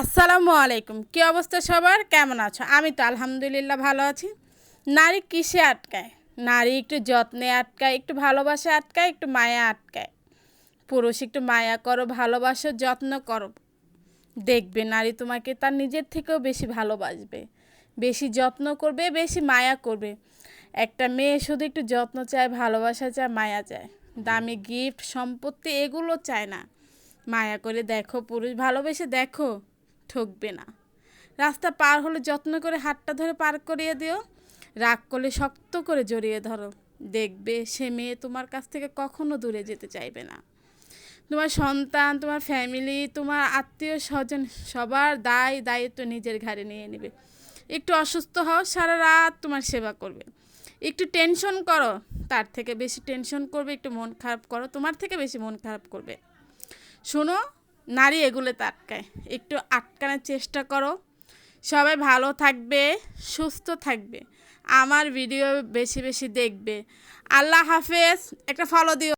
আসসালামু আলাইকুম। কী অবস্থা সবার? কেমন আছো? আমি তো আলহামদুলিল্লাহ ভালো আছি। নারী কিসে আটকায়? নারী একটু যত্নে আটকায়, একটু ভালোবাসা আটকায়, একটু মায়া আটকায়। পুরুষ একটু মায়া করো, ভালোবাসো, যত্ন করো। দেখবে নারী তোমাকে তার নিজের থেকেও বেশি ভালোবাসবে। বেশি যত্ন করবে, বেশি মায়া করবে। একটা মেয়ে শুধু একটু যত্ন চায়, ভালোবাসা চায়, মায়া চায়। দামি গিফট সম্পত্তি এগুলো চায় না। মায়া করে দেখো, পুরুষ ভালোবেসে দেখো। ঠকবে না। রাস্তা পার হলে যত্ন করে হাতটা ধরে পার করিয়ে দিও। রাগ করলে শক্ত করে জড়িয়ে ধরো। দেখবে সে মেয়ে তোমার কাছ থেকে কখনো দূরে যেতে চাইবে না। তোমার সন্তান, তোমার ফ্যামিলি তোমার আত্মীয় স্বজন সবার দায় দায়িত্ব নিজের ঘাড়ে নিয়ে নেবে। একটু অসুস্থ হও, সারা রাত তোমার সেবা করবে। একটু টেনশন করো, তার থেকে বেশি টেনশন করবে। একটু মন খারাপ করো, তোমার থেকে বেশি মন খারাপ করবে। শোনো নারী এগুলোতে আটকায়। একটু আটকানোর চেষ্টা করো। সবাই ভালো থাকবে, সুস্থ থাকবে। আমার ভিডিও বেশি বেশি দেখবে। আল্লাহ হাফেজ, একটা ফলো দিও।